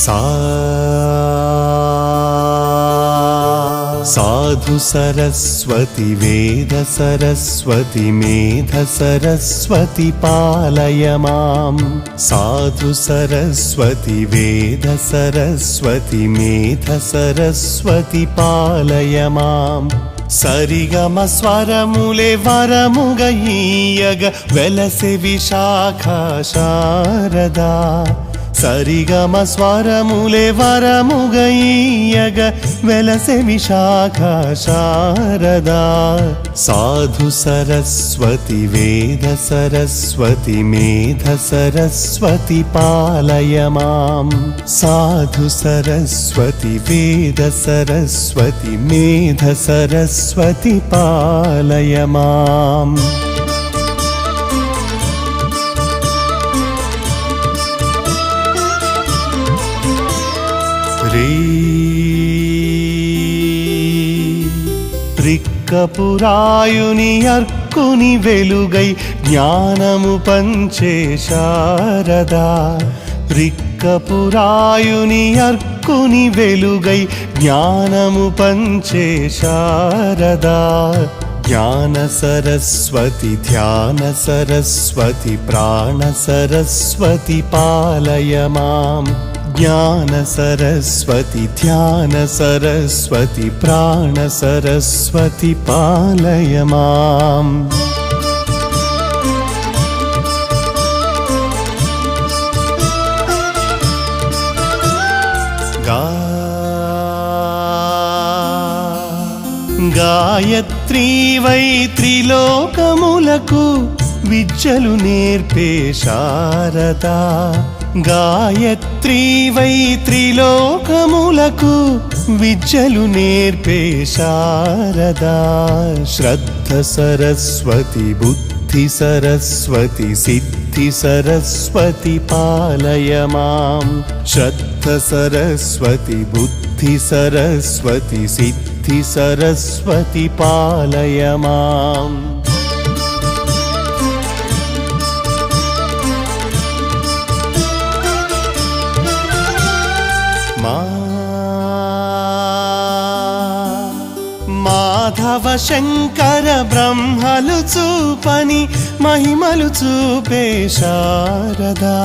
सा साधु सरस्वति वेद सरस्वति मेध सरस्वति पालय माम् साधु सरस्वति वेद सरस्वति मेध सरस्वति पालय మాం సరిగమ స్వరములే వరముగ ఈయగ వెలసె విశాఖ శారదా సరిగమ స్వరములే వరముగ ఈయగ వెలసె విశాఖ శారదా. సాధు సరస్వతి వేద సరస్వతి మేధ సరస్వతి పాలయ మాం. సాధు సరస్వతి వేద సరస్వతి మేధ సరస్వతి పాలయ మాం. రీ త్రిక్కపురాయుని అర్కుని వెలుగై జ్ఞానము పంచే శారదా. త్రిక్కపురాయుని అర్కుని వెలుగై జ్ఞానము పంచే శారదా. జ్ఞాన సరస్వతి ధ్యాన సరస్వతి ప్రాణ సరస్వతి పాలయ మాం జ్ఞాన సరస్వతి ధ్యాన సరస్వతి ప్రాణ సరస్వతి పాలయ మాం గా గాయత్రీ వై త్రిలోకములకు విద్యలు నేర్పే శారదా గాయత్రీ వై త్రిలోకములకు విద్యలు నేర్పే శారదా. శ్రద్ధ సరస్వతి బుద్ధి సరస్వతి సిద్ధి సరస్వతి పాలయ మాం. శ్రద్ధ సరస్వతి బుద్ధి సరస్వతి సిద్ధి సరస్వతి పాలయ మాం. మాధవ శంకర బ్రహ్మలు చూపని మహిమలు చూపే శారదా.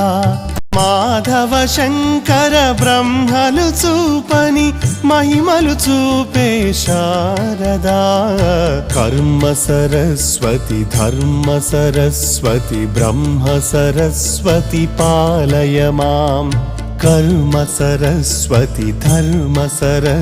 మాధవ శంకర బ్రహ్మలు చూపని మహిమలు చూపే శారదా. కర్మ సరస్వతి ధర్మ సరస్వతి బ్రహ్మ సరస్వతి పాలయ మాం. కర్మ సరస్వతి ధర్మ సరస్వతి